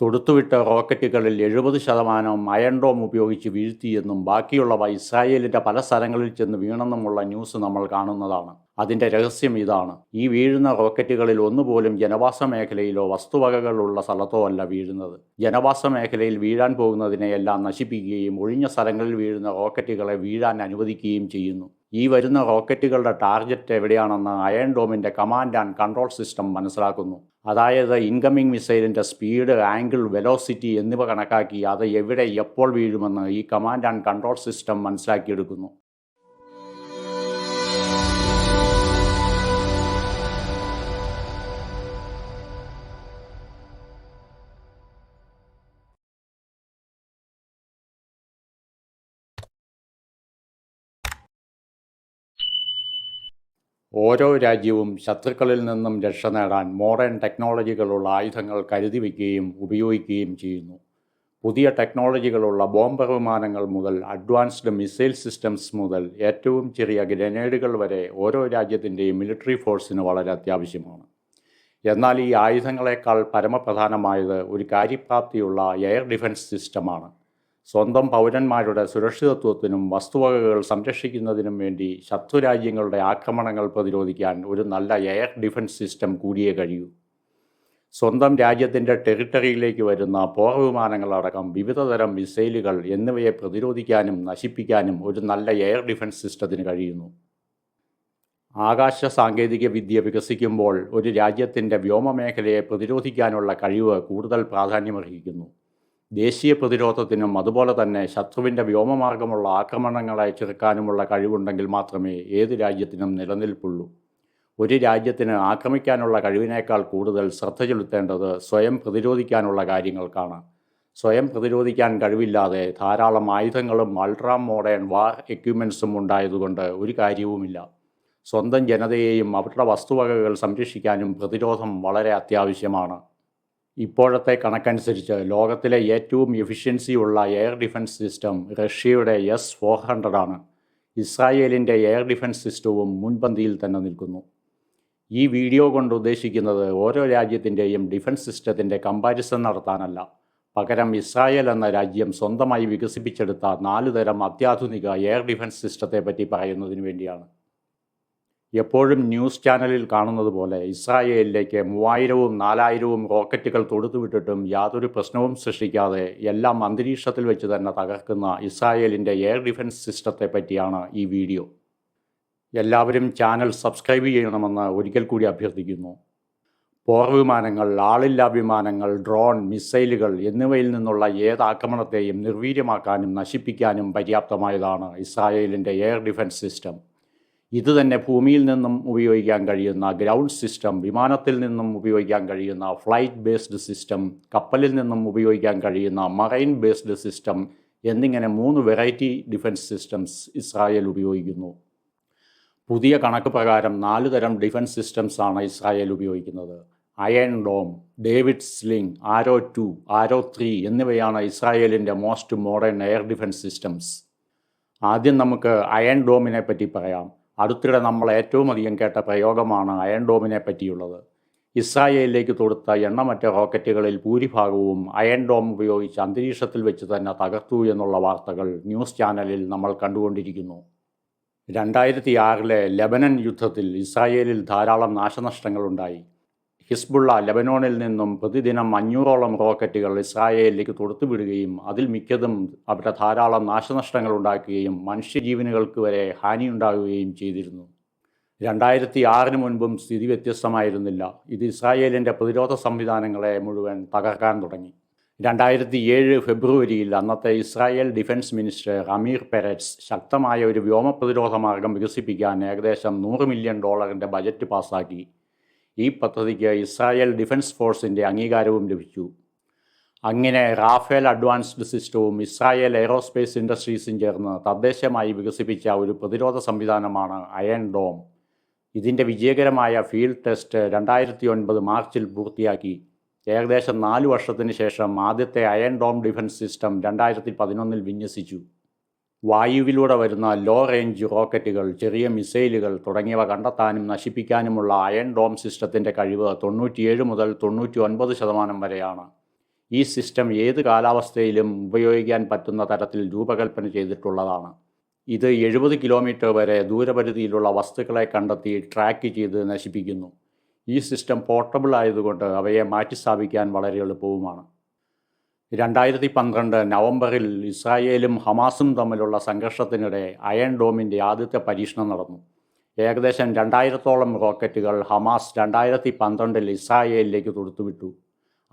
തൊടുത്തുവിട്ട റോക്കറ്റുകളിൽ എഴുപത് ശതമാനവും അയൺഡോം ഉപയോഗിച്ച് വീഴ്ത്തിയെന്നും ബാക്കിയുള്ളവ ഇസ്രായേലിന്റെ പല സ്ഥലങ്ങളിൽ ചെന്ന് വീണെന്നുമുള്ള ന്യൂസ് നമ്മൾ കാണുന്നതാണ്. അതിന്റെ രഹസ്യം ഇതാണ്. ഈ വീഴുന്ന റോക്കറ്റുകളിൽ ഒന്നുപോലും ജനവാസ മേഖലയിലോ വസ്തുവകകളുള്ള സ്ഥലത്തോ അല്ല വീഴുന്നത്. ജനവാസ മേഖലയിൽ വീഴാൻ പോകുന്നതിനെയെല്ലാം നശിപ്പിക്കുകയും ഒഴിഞ്ഞ സ്ഥലങ്ങളിൽ വീഴുന്ന റോക്കറ്റുകളെ വീഴാൻ അനുവദിക്കുകയും ചെയ്യുന്നു. ഈ വരുന്ന റോക്കറ്റുകളുടെ ടാർഗറ്റ് എവിടെയാണെന്ന് അയൺ ഡോമിന്റെ കമാൻഡ് ആൻഡ് കൺട്രോൾ സിസ്റ്റം മനസ്സിലാക്കുന്നു. അതായത് ഇൻകമിംഗ് മിസൈലിന്റെ സ്പീഡ് ആംഗിൾ വെലോസിറ്റി എന്നിവ കണക്കാക്കി അത് എവിടെ എപ്പോൾ വീഴുമെന്ന് ഈ കമാൻഡ് ആൻഡ് കൺട്രോൾ സിസ്റ്റം മനസ്സിലാക്കിയെടുക്കുന്നു. ഓരോ രാജ്യവും ശത്രുക്കളിൽ നിന്നും രക്ഷ നേടാൻ മോഡേൺ ടെക്നോളജികളുള്ള ആയുധങ്ങൾ കരുതി വയ്ക്കുകയും ഉപയോഗിക്കുകയും ചെയ്യുന്നു. പുതിയ ടെക്നോളജികളുള്ള ബോംബർ വിമാനങ്ങൾ മുതൽ അഡ്വാൻസ്ഡ് മിസൈൽ സിസ്റ്റംസ് മുതൽ ഏറ്റവും ചെറിയ ഗ്രനേഡുകൾ വരെ ഓരോ രാജ്യത്തിന്റെയും മിലിറ്ററി ഫോഴ്സിന് വളരെ അത്യാവശ്യമാണ്. എന്നാൽ ഈ ആയുധങ്ങളെക്കാൾ പരമപ്രധാനമായത് ഒരു കാര്യപ്രാപ്തിയുള്ള എയർ ഡിഫൻസ് സിസ്റ്റമാണ് സ്വന്തം പൗരന്മാരുടെ സുരക്ഷിതത്വത്തിനും വസ്തുവകകൾ സംരക്ഷിക്കുന്നതിനും വേണ്ടി ശത്രുരാജ്യങ്ങളുടെ ആക്രമണങ്ങൾ പ്രതിരോധിക്കാൻ ഒരു നല്ല എയർ ഡിഫൻസ് സിസ്റ്റം കൂടിയേ കഴിയൂ. സ്വന്തം രാജ്യത്തിന്റെ ടെറിട്ടറിയിലേക്ക് വരുന്ന പോർ വിമാനങ്ങളടക്കം വിവിധതരം മിസൈലുകൾ എന്നിവയെ പ്രതിരോധിക്കാനും നശിപ്പിക്കാനും ഒരു നല്ല എയർ ഡിഫൻസ് സിസ്റ്റത്തിന് കഴിയുന്നു. ആകാശ സാങ്കേതിക വിദ്യ വികസിക്കുമ്പോൾ ഒരു രാജ്യത്തിന്റെ വ്യോമമേഖലയെ പ്രതിരോധിക്കാനുള്ള കഴിവ് കൂടുതൽ പ്രാധാന്യമർഹിക്കുന്നു. ദേശീയ പ്രതിരോധത്തിനും അതുപോലെ തന്നെ ശത്രുവിന്റെ വ്യോമമാർഗമുള്ള ആക്രമണങ്ങളെ ചെറുക്കാനുമുള്ള കഴിവുണ്ടെങ്കിൽ മാത്രമേ ഏത് രാജ്യത്തിനും നിലനിൽപ്പുള്ളൂ. ഒരു രാജ്യത്തിന് ആക്രമിക്കാനുള്ള കഴിവിനേക്കാൾ കൂടുതൽ ശ്രദ്ധ ചെലുത്തേണ്ടത് സ്വയം പ്രതിരോധിക്കാനുള്ള കാര്യങ്ങൾക്കാണ്. സ്വയം പ്രതിരോധിക്കാൻ കഴിവില്ലാതെ ധാരാളം ആയുധങ്ങളും അൾട്രാ മോഡേൺ വാർ എക്യുപ്മെൻസും ഉണ്ടായതുകൊണ്ട് ഒരു കാര്യവുമില്ല. സ്വന്തം ജനതയെയും അവരുടെ വസ്തുവകകൾ സംരക്ഷിക്കാനും പ്രതിരോധം വളരെ അത്യാവശ്യമാണ്. ഇപ്പോഴത്തെ കണക്കനുസരിച്ച് ലോകത്തിലെ ഏറ്റവും എഫിഷ്യൻസി ഉള്ള എയർ ഡിഫൻസ് സിസ്റ്റം റഷ്യയുടെ എസ് ഫോർ ഹൺഡ്രഡ് ആണ്. ഇസ്രായേലിന്റെ എയർ ഡിഫൻസ് സിസ്റ്റവും മുൻപന്തിയിൽ തന്നെ നിൽക്കുന്നു. ഈ വീഡിയോ കൊണ്ട് ഉദ്ദേശിക്കുന്നത് ഓരോ രാജ്യത്തിന്റെയും ഡിഫൻസ് സിസ്റ്റത്തിന്റെ കമ്പാരിസൺ നടത്താനല്ല. പകരം ഇസ്രായേൽ എന്ന രാജ്യം സ്വന്തമായി വികസിപ്പിച്ചെടുത്ത നാല് തരം അത്യാധുനിക എയർ ഡിഫൻസ് സിസ്റ്റത്തെ പറ്റി പറയുന്നതിന് വേണ്ടിയാണ്. എപ്പോഴും ന്യൂസ് ചാനലിൽ കാണുന്നത് പോലെ ഇസ്രായേലിലേക്ക് മൂവായിരവും നാലായിരവും റോക്കറ്റുകൾ തൊടുത്തുവിട്ടിട്ടും യാതൊരു പ്രശ്നവും സൃഷ്ടിക്കാതെ എല്ലാം അന്തരീക്ഷത്തിൽ വെച്ച് തന്നെ തകർക്കുന്ന ഇസ്രായേലിന്റെ എയർ ഡിഫൻസ് സിസ്റ്റത്തെ പറ്റിയാണ് ഈ വീഡിയോ. എല്ലാവരും ചാനൽ സബ്സ്ക്രൈബ് ചെയ്യണമെന്ന് ഒരിക്കൽ കൂടി അഭ്യർത്ഥിക്കുന്നു. പോർ വിമാനങ്ങൾ ആളില്ലാ വിമാനങ്ങൾ ഡ്രോൺ മിസൈലുകൾ എന്നിവയിൽ നിന്നുള്ള ഏത് ആക്രമണത്തെയും നിർവീര്യമാക്കാനും നശിപ്പിക്കാനും പര്യാപ്തമായതാണ് ഇസ്രായേലിന്റെ എയർ ഡിഫൻസ് സിസ്റ്റം. ഇത് തന്നെ ഭൂമിയിൽ നിന്നും ഉപയോഗിക്കാൻ കഴിയുന്ന ഗ്രൗണ്ട് സിസ്റ്റം വിമാനത്തിൽ നിന്നും ഉപയോഗിക്കാൻ കഴിയുന്ന ഫ്ലൈറ്റ് ബേസ്ഡ് സിസ്റ്റം കപ്പലിൽ നിന്നും ഉപയോഗിക്കാൻ കഴിയുന്ന മറൈൻ ബേസ്ഡ് സിസ്റ്റം എന്നിങ്ങനെ മൂന്ന് വെറൈറ്റി ഡിഫൻസ് സിസ്റ്റംസ് ഇസ്രായേൽ ഉപയോഗിക്കുന്നു. പുതിയ കണക്ക് പ്രകാരം നാല് തരം ഡിഫൻസ് സിസ്റ്റംസ് ആണ് ഇസ്രായേൽ ഉപയോഗിക്കുന്നത്. Iron Dome David Sling Arrow two Arrow three എന്നിവയാണ് ഇസ്രായേലിന്റെ most modern air defence systems. ആദ്യം നമുക്ക് അയൺ ഡോമിനെ പറ്റി പറയാം. അടുത്തിടെ നമ്മൾ ഏറ്റവും അധികം കേട്ട പ്രയോഗമാണ് അയൺ ഡോമിനെ പറ്റിയുള്ളത്. ഇസ്രായേലിലേക്ക് തൊടുത്ത എണ്ണമറ്റ റോക്കറ്റുകളിൽ ഭൂരിഭാഗവും അയൺ ഡോം ഉപയോഗിച്ച് അന്തരീക്ഷത്തിൽ വെച്ച് തന്നെ തകർത്തു എന്നുള്ള വാർത്തകൾ ന്യൂസ് ചാനലിൽ നമ്മൾ കണ്ടുകൊണ്ടിരിക്കുന്നു. രണ്ടായിരത്തി ആറിലെ ലെബനൻ യുദ്ധത്തിൽ ഇസ്രായേലിൽ ധാരാളം നാശനഷ്ടങ്ങളുണ്ടായി. ഹിസ്ബുള്ള ലബനോണിൽ നിന്നും പ്രതിദിനം അഞ്ഞൂറോളം റോക്കറ്റുകൾ ഇസ്രായേലിലേക്ക് തൊടുത്തുവിടുകയും അതിൽ മിക്കതും അവിടെ ധാരാളം നാശനഷ്ടങ്ങൾ ഉണ്ടാക്കുകയും മനുഷ്യജീവനുകൾക്ക് വരെ ഹാനിയുണ്ടാകുകയും ചെയ്തിരുന്നു. രണ്ടായിരത്തി ആറിന് മുൻപും സ്ഥിതി വ്യത്യസ്തമായിരുന്നില്ല. ഇത് ഇസ്രായേലിന്റെ പ്രതിരോധ സംവിധാനങ്ങളെ മുഴുവൻ തകർക്കാൻ തുടങ്ങി. രണ്ടായിരത്തി ഏഴ് ഫെബ്രുവരിയിൽ അന്നത്തെ Israel defence minister Amir Peretz ശക്തമായ ഒരു വ്യോമ പ്രതിരോധ മാർഗം വികസിപ്പിക്കാൻ ഏകദേശം നൂറ് മില്യൺ ഡോളറിന്റെ ബജറ്റ് പാസാക്കി. ഈ പദ്ധതിക്ക് ഇസ്രായേൽ ഡിഫൻസ് ഫോഴ്സിന്റെ അംഗീകാരവും ലഭിച്ചു. അങ്ങനെ റാഫേൽ അഡ്വാൻസ്ഡ് സിസ്റ്റവും ഇസ്രായേൽ എയ്റോസ്പേസ് ഇൻഡസ്ട്രീസും ചേർന്ന് തദ്ദേശമായി വികസിപ്പിച്ച ഒരു പ്രതിരോധ സംവിധാനമാണ് അയൺ ഡോം. ഇതിന്റെ വിജയകരമായ ഫീൽഡ് ടെസ്റ്റ് രണ്ടായിരത്തി ഒൻപത് മാർച്ചിൽ പൂർത്തിയാക്കി. ഏകദേശം നാല് വർഷത്തിന് ശേഷം ആദ്യത്തെ അയൺ ഡോം ഡിഫൻസ് സിസ്റ്റം രണ്ടായിരത്തി പതിനൊന്നിൽ വിന്യസിച്ചു. വായുവിലൂടെ വരുന്ന ലോ റേഞ്ച് റോക്കറ്റുകൾ ചെറിയ മിസൈലുകൾ തുടങ്ങിയവ കണ്ടെത്താനും നശിപ്പിക്കാനുമുള്ള അയൺ ഡോം സിസ്റ്റത്തിന്റെ കഴിവ് തൊണ്ണൂറ്റിയേഴ് മുതൽ തൊണ്ണൂറ്റി ഒൻപത് ശതമാനം വരെയാണ്. ഈ സിസ്റ്റം ഏത് കാലാവസ്ഥയിലും ഉപയോഗിക്കാൻ പറ്റുന്ന തരത്തിൽ രൂപകൽപ്പന ചെയ്തിട്ടുള്ളതാണ്. ഇത് എഴുപത് കിലോമീറ്റർ വരെ ദൂരപരിധിയിലുള്ള വസ്തുക്കളെ കണ്ടെത്തി ട്രാക്ക് ചെയ്ത് നശിപ്പിക്കുന്നു. ഈ സിസ്റ്റം പോർട്ടബിൾ ആയതുകൊണ്ട് അവയെ മാറ്റിസ്ഥാപിക്കാൻ വളരെ എളുപ്പവുമാണ്. രണ്ടായിരത്തി പന്ത്രണ്ട് നവംബറിൽ ഇസ്രായേലും ഹമാസും തമ്മിലുള്ള സംഘർഷത്തിനിടെ അയൺ ഡോമിന്റെ ആദ്യത്തെ പരീക്ഷണം നടന്നു. ഏകദേശം രണ്ടായിരത്തോളം റോക്കറ്റുകൾ ഹമാസ് രണ്ടായിരത്തി പന്ത്രണ്ടിൽ ഇസ്രായേലിലേക്ക് തൊടുത്തുവിട്ടു.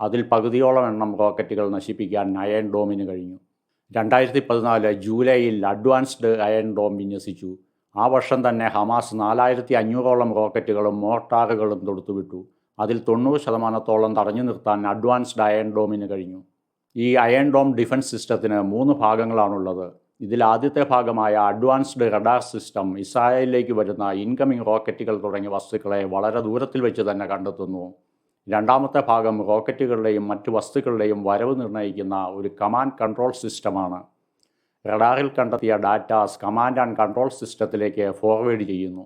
അതിൽ പകുതിയോളം എണ്ണം റോക്കറ്റുകൾ നശിപ്പിക്കാൻ അയൺ ഡോമിന് കഴിഞ്ഞു. രണ്ടായിരത്തി പതിനാല് ജൂലൈയിൽ അഡ്വാൻസ്ഡ് അയൺ ഡോം വിന്യസിച്ചു. ആ വർഷം തന്നെ ഹമാസ് നാലായിരത്തി അഞ്ഞൂറോളം റോക്കറ്റുകളും മോർട്ടാറുകളും തൊടുത്തുവിട്ടു. അതിൽ തൊണ്ണൂറ് ശതമാനത്തോളം തടഞ്ഞു നിർത്താൻ അഡ്വാൻസ്ഡ് അയൺ ഡോമിന് കഴിഞ്ഞു. ഈ അയൺ ഡോം ഡിഫൻസ് സിസ്റ്റത്തിന് മൂന്ന് ഭാഗങ്ങളാണുള്ളത്. ഇതിൽ ആദ്യത്തെ ഭാഗമായ അഡ്വാൻസ്ഡ് റഡാർ സിസ്റ്റം ഇസ്രായേലിലേക്ക് വരുന്ന ഇൻകമിംഗ് റോക്കറ്റുകൾ തുടങ്ങിയ വസ്തുക്കളെ വളരെ ദൂരത്തിൽ വെച്ച് തന്നെ കണ്ടെത്തുന്നു. രണ്ടാമത്തെ ഭാഗം റോക്കറ്റുകളുടെയും മറ്റ് വസ്തുക്കളുടെയും വരവ് നിർണയിക്കുന്ന ഒരു കമാൻഡ് കൺട്രോൾ സിസ്റ്റമാണ് റഡാറിൽ കണ്ടെത്തിയ ഡാറ്റാസ് കമാൻഡ് ആൻഡ് കൺട്രോൾ സിസ്റ്റത്തിലേക്ക് ഫോർവേഡ് ചെയ്യുന്നു.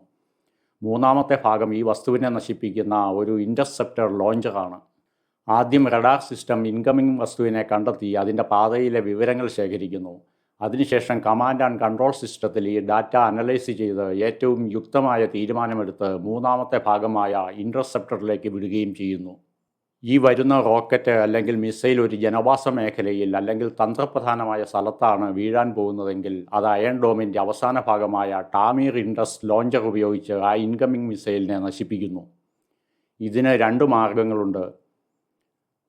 മൂന്നാമത്തെ ഭാഗം ഈ വസ്തുവിനെ നശിപ്പിക്കുന്ന ഒരു ഇന്റർസെപ്റ്റർ ലോഞ്ചറാണ് ആദ്യം റഡാർ സിസ്റ്റം ഇൻകമിംഗ് വസ്തുവിനെ കണ്ടെത്തി അതിന്റെ പാതയിലെ വിവരങ്ങൾ ശേഖരിക്കുന്നു. അതിനുശേഷം കമാൻഡ് ആൻഡ് കൺട്രോൾ സിസ്റ്റത്തിൽ ഈ ഡാറ്റ അനലൈസ് ചെയ്ത് ഏറ്റവും യുക്തമായ തീരുമാനമെടുത്ത് മൂന്നാമത്തെ ഭാഗമായ ഇന്റർസെപ്റ്ററിലേക്ക് വിടുകയും ചെയ്യുന്നു. ഈ വരുന്ന റോക്കറ്റ് അല്ലെങ്കിൽ മിസൈൽ ഒരു ജനവാസ മേഖലയിൽ അല്ലെങ്കിൽ തന്ത്രപ്രധാനമായ സ്ഥലത്താണ് വീഴാൻ പോകുന്നതെങ്കിൽ അത് അയൺ ഡോമിന്റെ അവസാന ഭാഗമായ ടാമീർ ഇൻഡസ് ലോഞ്ചർ ഉപയോഗിച്ച് ആ ഇൻകമിംഗ് മിസൈലിനെ നശിപ്പിക്കുന്നു. ഇതിന് രണ്ട് മാർഗങ്ങളുണ്ട്.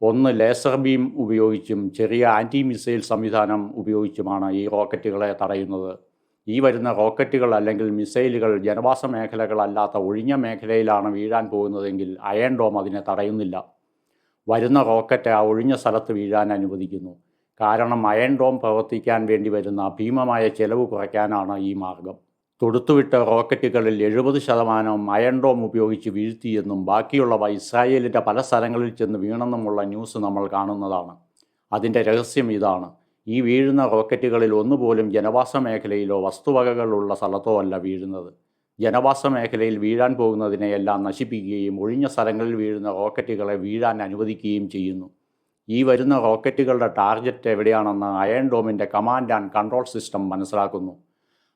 ഒന്ന് ലേസർ ബീം ഉപയോഗിച്ചും ചെറിയ ആന്റി മിസൈൽ സംവിധാനം ഉപയോഗിച്ചുമാണ് ഈ റോക്കറ്റുകളെ തടയുന്നത്. ഈ വരുന്ന റോക്കറ്റുകൾ അല്ലെങ്കിൽ മിസൈലുകൾ ജനവാസ മേഖലകളല്ലാത്ത ഒഴിഞ്ഞ മേഖലയിലാണ് വീഴാൻ പോകുന്നതെങ്കിൽ അയൺ ഡോം അതിനെ തടയുന്നില്ല. വരുന്ന റോക്കറ്റ് ആ ഒഴിഞ്ഞ സ്ഥലത്ത് വീഴാൻ അനുവദിക്കുന്നു. കാരണം അയൺ ഡോം പ്രവർത്തിക്കാൻ വേണ്ടി വരുന്ന ഭീമമായ ചെലവ് കുറയ്ക്കാനാണ് ഈ മാർഗം. തൊടുത്തുവിട്ട റോക്കറ്റുകളിൽ എഴുപത് ശതമാനവും അയൺഡോം ഉപയോഗിച്ച് വീഴ്ത്തിയെന്നും ബാക്കിയുള്ളവ ഇസ്രായേലിന്റെ പല സ്ഥലങ്ങളിൽ ചെന്ന് വീണെന്നുമുള്ള ന്യൂസ് നമ്മൾ കാണുന്നതാണ്. അതിന്റെ രഹസ്യം ഇതാണ്. ഈ വീഴുന്ന റോക്കറ്റുകളിൽ ഒന്നുപോലും ജനവാസ മേഖലയിലോ വസ്തുവകകളുള്ള സ്ഥലത്തോ അല്ല വീഴുന്നത്. ജനവാസ മേഖലയിൽ വീഴാൻ പോകുന്നതിനെയെല്ലാം നശിപ്പിക്കുകയും ഒഴിഞ്ഞ സ്ഥലങ്ങളിൽ വീഴുന്ന റോക്കറ്റുകളെ വീഴാൻ അനുവദിക്കുകയും ചെയ്യുന്നു. ഈ വരുന്ന റോക്കറ്റുകളുടെ ടാർഗറ്റ് എവിടെയാണെന്ന് അയൺ ഡോമിന്റെ കമാൻഡ് ആൻഡ് കൺട്രോൾ സിസ്റ്റം മനസ്സിലാക്കുന്നു.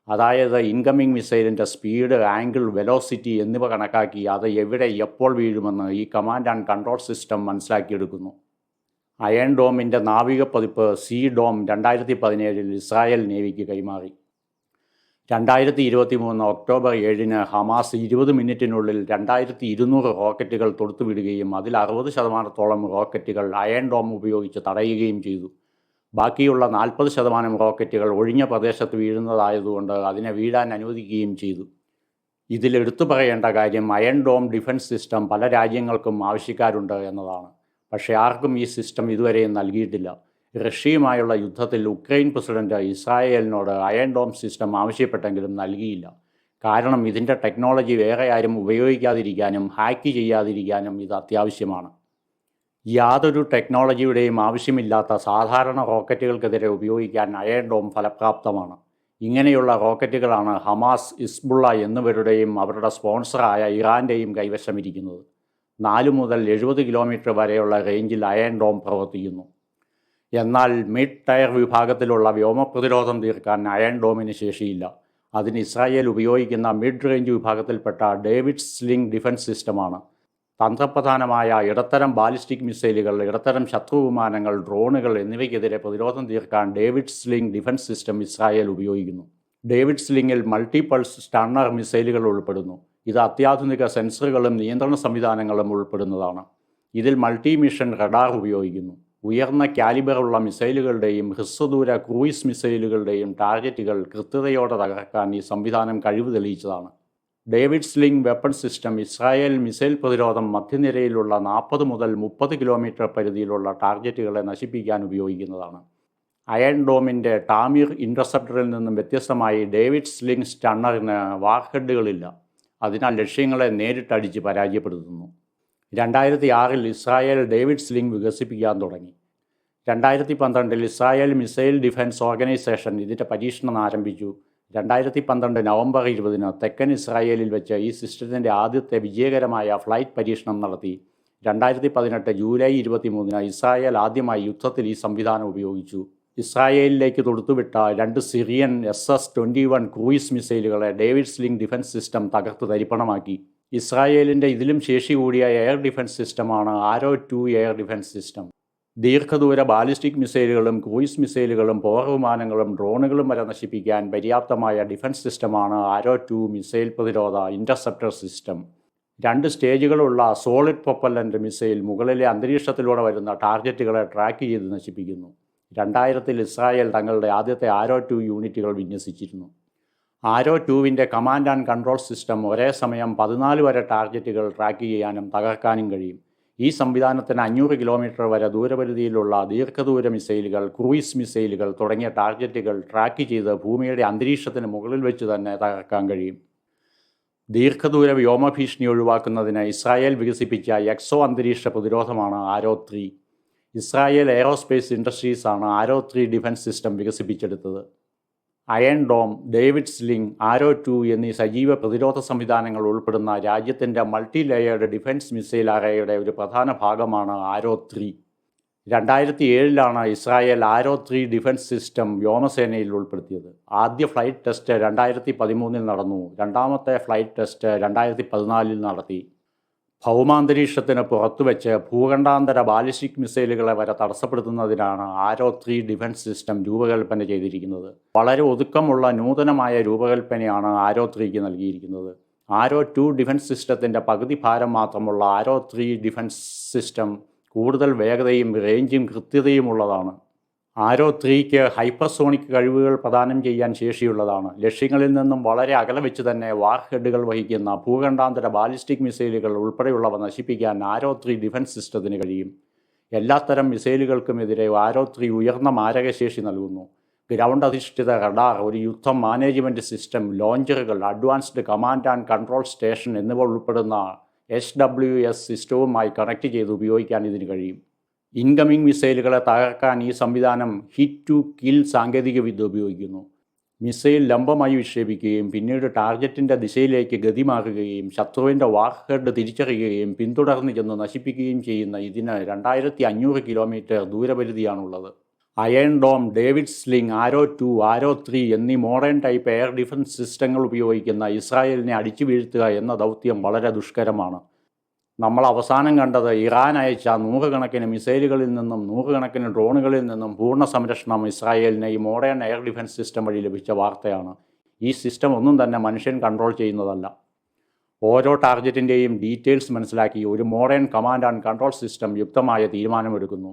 അതായത് ഇൻകമ്മിങ് മിസൈലിന്റെ സ്പീഡ് ആംഗിൾ വെലോസിറ്റി എന്നിവ കണക്കാക്കി അത് എവിടെ എപ്പോൾ വീഴുമെന്ന് ഈ കമാൻഡ് ആൻഡ് കൺട്രോൾ സിസ്റ്റം മനസ്സിലാക്കിയെടുക്കുന്നു. അയൺ ഡോമിന്റെ നാവിക പതിപ്പ് സി ഡോം രണ്ടായിരത്തി പതിനേഴിൽ ഇസ്രായേൽ നേവിക്ക് കൈമാറി. രണ്ടായിരത്തി ഇരുപത്തി മൂന്ന് ഒക്ടോബർ ഏഴിന് ഹമാസ് ഇരുപത് മിനിറ്റിനുള്ളിൽ രണ്ടായിരത്തി ഇരുന്നൂറ് റോക്കറ്റുകൾ തൊടുത്തുവിടുകയും അതിൽ അറുപത് ശതമാനത്തോളം റോക്കറ്റുകൾ അയൺ ഡോം ഉപയോഗിച്ച് തടയുകയും ചെയ്തു. ബാക്കിയുള്ള നാൽപ്പത് ശതമാനം റോക്കറ്റുകൾ ഒഴിഞ്ഞ പ്രദേശത്ത് വീഴുന്നതായതുകൊണ്ട് അതിനെ വീഴാൻ അനുവദിക്കുകയും ചെയ്തു. ഇതിലെടുത്തു പറയേണ്ട കാര്യം അയൺ ഡോം ഡിഫൻസ് സിസ്റ്റം പല രാജ്യങ്ങൾക്കും ആവശ്യക്കാരുണ്ട് എന്നതാണ്. പക്ഷേ ആർക്കും ഈ സിസ്റ്റം ഇതുവരെയും നൽകിയിട്ടില്ല. റഷ്യയുമായുള്ള യുദ്ധത്തിൽ ഉക്രൈൻ പ്രസിഡന്റ് ഇസ്രായേലിനോട് അയൺ ഡോം സിസ്റ്റം ആവശ്യപ്പെട്ടെങ്കിലും നൽകിയില്ല. കാരണം ഇതിന്റെ ടെക്നോളജി വേറെ ആരും ഉപയോഗിക്കാതിരിക്കാനും ഹാക്ക് ചെയ്യാതിരിക്കാനും ഇത് അത്യാവശ്യമാണ്. യാതൊരു ടെക്നോളജിയുടെയും ആവശ്യമില്ലാത്ത സാധാരണ റോക്കറ്റുകൾക്കെതിരെ ഉപയോഗിക്കാൻ അയൺ ഡോം ഫലപ്രാപ്തമാണ്. ഇങ്ങനെയുള്ള റോക്കറ്റുകളാണ് ഹമാസ് ഇസ്ബുള്ള എന്നിവരുടെയും അവരുടെ സ്പോൺസറായ ഇറാന്റെയും കൈവശമിരിക്കുന്നത്. നാല് മുതൽ എഴുപത് കിലോമീറ്റർ വരെയുള്ള റേഞ്ചിൽ അയൺ ഡോം പ്രവർത്തിക്കുന്നു. എന്നാൽ മിഡ് ടയർ വിഭാഗത്തിലുള്ള വ്യോമപ്രതിരോധം തീർക്കാൻ അയൺ ശേഷിയില്ല. അതിന് ഇസ്രായേൽ ഉപയോഗിക്കുന്ന മിഡ് റേഞ്ച് വിഭാഗത്തിൽപ്പെട്ട ഡേവിഡ് സ്ലിംഗ് ഡിഫൻസ് സിസ്റ്റമാണ് തന്ത്രപ്രധാനമായ ഇടത്തരം ബാലിസ്റ്റിക് മിസൈലുകൾ ഇടത്തരം ശത്രു വിമാനങ്ങൾ ഡ്രോണുകൾ എന്നിവയ്ക്കെതിരെ പ്രതിരോധം തീർക്കാൻ David Sling defence system Israel ഉപയോഗിക്കുന്നു. ഡേവിഡ് സ്ലിംഗിൽ മൾട്ടിപ്പൾസ് സ്റ്റണ്ണർ മിസൈലുകൾ ഉൾപ്പെടുന്നു. ഇത് അത്യാധുനിക സെൻസറുകളും നിയന്ത്രണ സംവിധാനങ്ങളും ഉൾപ്പെടുന്നതാണ്. ഇതിൽ മൾട്ടി മിഷൻ റഡാർ ഉപയോഗിക്കുന്നു. ഉയർന്ന കാലിബറുള്ള മിസൈലുകളുടെയും ഹ്രസ്വദൂര ക്രൂയിസ് മിസൈലുകളുടെയും ടാർഗറ്റുകൾ കൃത്യതയോടെ തകർക്കാൻ ഈ സംവിധാനം കഴിവ് തെളിയിച്ചതാണ്. David Sling weapon system Israel missile പ്രതിരോധം മധ്യനിരയിലുള്ള നാൽപ്പത് മുതൽ മുപ്പത് കിലോമീറ്റർ പരിധിയിലുള്ള ടാർഗറ്റുകളെ നശിപ്പിക്കാൻ ഉപയോഗിക്കുന്നതാണ്. അയൺ ഡോമിന്റെ ടാമിർ ഇന്റർസെപ്റ്ററിൽ നിന്നും വ്യത്യസ്തമായി ഡേവിഡ് സ്ലിംഗ് സ്റ്റണ്ണറിന് വാർഹെഡുകളില്ല. അതിനാൽ ലക്ഷ്യങ്ങളെ നേരിട്ടടിച്ച് പരാജയപ്പെടുത്തുന്നു. രണ്ടായിരത്തി ആറിൽ ഇസ്രായേൽ ഡേവിഡ് സ്ലിംഗ് വികസിപ്പിക്കാൻ തുടങ്ങി. രണ്ടായിരത്തി പന്ത്രണ്ടിൽ ഇസ്രായേൽ മിസൈൽ ഡിഫൻസ് ഓർഗനൈസേഷൻ ഇതിന്റെ പരീക്ഷണം ആരംഭിച്ചു. രണ്ടായിരത്തി പന്ത്രണ്ട് നവംബർ ഇരുപതിന് തെക്കൻ ഇസ്രായേലിൽ വെച്ച് ഈ സിസ്റ്റത്തിന്റെ ആദ്യത്തെ വിജയകരമായ ഫ്ലൈറ്റ് പരീക്ഷണം നടത്തി. രണ്ടായിരത്തി പതിനെട്ട് ജൂലൈ ഇരുപത്തി മൂന്നിന് ഇസ്രായേൽ ആദ്യമായി യുദ്ധത്തിൽ ഈ സംവിധാനം ഉപയോഗിച്ചു. ഇസ്രായേലിലേക്ക് തൊടുത്തുവിട്ട രണ്ട് Syrian S S twenty one cruise മിസൈലുകളെ David Sling defence system തകർത്ത് തരിപ്പണമാക്കി. ഇസ്രായേലിന്റെ ഇതിലും ശേഷി കൂടിയ എയർ ഡിഫൻസ് സിസ്റ്റമാണ് Arrow two air defence system. ദീർഘദൂര ബാലിസ്റ്റിക് മിസൈലുകളും ക്രൂയിസ് മിസൈലുകളും പോർ വിമാനങ്ങളും ഡ്രോണുകളും വരെ നശിപ്പിക്കാൻ പര്യാപ്തമായ ഡിഫൻസ് സിസ്റ്റമാണ് ആരോ ടു മിസൈൽ പ്രതിരോധ ഇന്റർസെപ്റ്റർ സിസ്റ്റം. രണ്ട് സ്റ്റേജുകളുള്ള സോളിഡ് പ്രൊപ്പല്ലന്റ് മിസൈൽ മുകളിലെ അന്തരീക്ഷത്തിലൂടെ വരുന്ന ടാർഗറ്റുകളെ ട്രാക്ക് ചെയ്ത് നശിപ്പിക്കുന്നു. രണ്ടായിരത്തിൽ ഇസ്രായേൽ തങ്ങളുടെ ആദ്യത്തെ ആരോ ടു യൂണിറ്റുകൾ വിന്യസിച്ചിരുന്നു. ആരോ ടുവിന്റെ കമാൻഡ് ആൻഡ് കൺട്രോൾ സിസ്റ്റം ഒരേ സമയം പതിനാല് വരെ ടാർഗറ്റുകൾ ട്രാക്ക് ചെയ്യാനും തകർക്കാനും കഴിയും. ഈ സംവിധാനത്തിന് അഞ്ഞൂറ് കിലോമീറ്റർ വരെ ദൂരപരിധിയിലുള്ള ദീർഘദൂര മിസൈലുകൾ ക്രൂയിസ് മിസൈലുകൾ തുടങ്ങിയ ടാർഗറ്റുകൾ ട്രാക്ക് ചെയ്ത് ഭൂമിയുടെ അന്തരീക്ഷത്തിന് മുകളിൽ വെച്ച് തന്നെ തകർക്കാൻ കഴിയും. ദീർഘദൂര വ്യോമഭീഷണി ഒഴിവാക്കുന്നതിന് ഇസ്രായേൽ വികസിപ്പിച്ച എക്സോ അന്തരീക്ഷ പ്രതിരോധമാണ് ആരോ ത്രീ. ഇസ്രായേൽ എയറോസ്പേസ് ഇൻഡസ്ട്രീസാണ് ആരോ ത്രീ ഡിഫൻസ് സിസ്റ്റം വികസിപ്പിച്ചെടുത്തത്. Iron Dome David Sling Arrow two എന്നീ സജീവ പ്രതിരോധ സംവിധാനങ്ങൾ ഉൾപ്പെടുന്ന രാജ്യത്തിന്റെ മൾട്ടി ലെയേർഡ് ഡിഫൻസ് മിസൈൽ അറയുടെ ഒരു പ്രധാന ഭാഗമാണ് ആരോ ത്രീ. രണ്ടായിരത്തി ഏഴിലാണ് Israel Arrow three defence system വ്യോമസേനയിൽ ഉൾപ്പെടുത്തിയത്. ആദ്യ ഫ്ലൈറ്റ് ടെസ്റ്റ് രണ്ടായിരത്തി പതിമൂന്നിൽ നടന്നു. രണ്ടാമത്തെ ഫ്ലൈറ്റ് ടെസ്റ്റ് രണ്ടായിരത്തി പതിനാലിൽ നടത്തി. ഭൗമാന്തരീക്ഷത്തിന് പുറത്തുവെച്ച് ഭൂഖണ്ഡാന്തര ബാലിസ്റ്റിക് മിസൈലുകളെ വരെ തടസ്സപ്പെടുത്തുന്നതിനാണ് ആരോ ത്രീ ഡിഫൻസ് സിസ്റ്റം രൂപകൽപ്പന ചെയ്തിരിക്കുന്നത്. വളരെ ഒതുക്കമുള്ള നൂതനമായ രൂപകൽപ്പനയാണ് ആരോ ത്രീക്ക് നൽകിയിരിക്കുന്നത്. ആരോ ടു ഡിഫൻസ് സിസ്റ്റത്തിന്റെ പകുതി ഭാരം മാത്രമുള്ള ആരോ ത്രീ ഡിഫൻസ് സിസ്റ്റം കൂടുതൽ വേഗതയും റേഞ്ചും കൃത്യതയും ഉള്ളതാണ്. ആരോ ത്രീക്ക് ഹൈപ്പർസോണിക് കഴിവുകൾ പ്രദാനം ചെയ്യാൻ ശേഷിയുള്ളതാണ്. ലക്ഷ്യങ്ങളിൽ നിന്നും വളരെ അകലെ വെച്ച് തന്നെ വാർ ഹെഡുകൾ വഹിക്കുന്ന ഭൂഖണ്ഡാന്തര ബാലിസ്റ്റിക് മിസൈലുകൾ ഉൾപ്പെടെയുള്ളവ നശിപ്പിക്കാൻ ആരോ ത്രീ ഡിഫൻസ് സിസ്റ്റത്തിന് കഴിയും. എല്ലാത്തരം മിസൈലുകൾക്കുമെതിരെ ആരോ ത്രീ ഉയർന്ന മാരകശേഷി നൽകുന്നു. ഗ്രൗണ്ട് അധിഷ്ഠിത റഡാർ ഒരു യുദ്ധം management system ലോഞ്ചറുകൾ advanced command and control station എന്നിവ ഉൾപ്പെടുന്ന എച്ച് ഡബ്ല്യു എസ് സിസ്റ്റവുമായി കണക്ട് ചെയ്ത് ഉപയോഗിക്കാൻ ഇതിന് കഴിയും. ഇൻകമിംഗ് മിസൈലുകളെ തകർക്കാൻ ഈ സംവിധാനം ഹിറ്റ് ടു കിൽ സാങ്കേതികവിദ്യ ഉപയോഗിക്കുന്നു. മിസൈൽ ലംബമായി വിക്ഷേപിക്കുകയും പിന്നീട് ടാർഗറ്റിന്റെ ദിശയിലേക്ക് ഗതിമാറുകയും ശത്രുവിന്റെ വാർഹെഡ് തിരിച്ചറിയുകയും പിന്തുടർന്ന് ചെന്ന് നശിപ്പിക്കുകയും ചെയ്യുന്ന ഇതിന് രണ്ടായിരത്തി അഞ്ഞൂറ് kilometre ദൂരപരിധിയാണുള്ളത്. Iron Dome David Sling Arrow two Arrow three എന്നീ മോഡേൺ ടൈപ്പ് എയർ ഡിഫൻസ് സിസ്റ്റങ്ങൾ ഉപയോഗിക്കുന്ന ഇസ്രായേലിനെ അടിച്ചു വീഴ്ത്തുക എന്ന ദൗത്യം വളരെ ദുഷ്കരമാണ്. നമ്മൾ അവസാനം കണ്ടത് ഇറാൻ അയച്ച നൂറുകണക്കിന് മിസൈലുകളിൽ നിന്നും നൂറുകണക്കിന് ഡ്രോണുകളിൽ നിന്നും പൂർണ സംരക്ഷണം ഇസ്രായേലിന് ഈ മോഡേൺ എയർ ഡിഫൻസ് സിസ്റ്റം വഴി ലഭിച്ച വാർത്തയാണ്. ഈ സിസ്റ്റം ഒന്നും തന്നെ മനുഷ്യൻ കൺട്രോൾ ചെയ്യുന്നതല്ല. ഓരോ ടാർഗറ്റിന്റെയും ഡീറ്റെയിൽസ് മനസ്സിലാക്കി ഒരു modern command and control system യുക്തമായ തീരുമാനമെടുക്കുന്നു.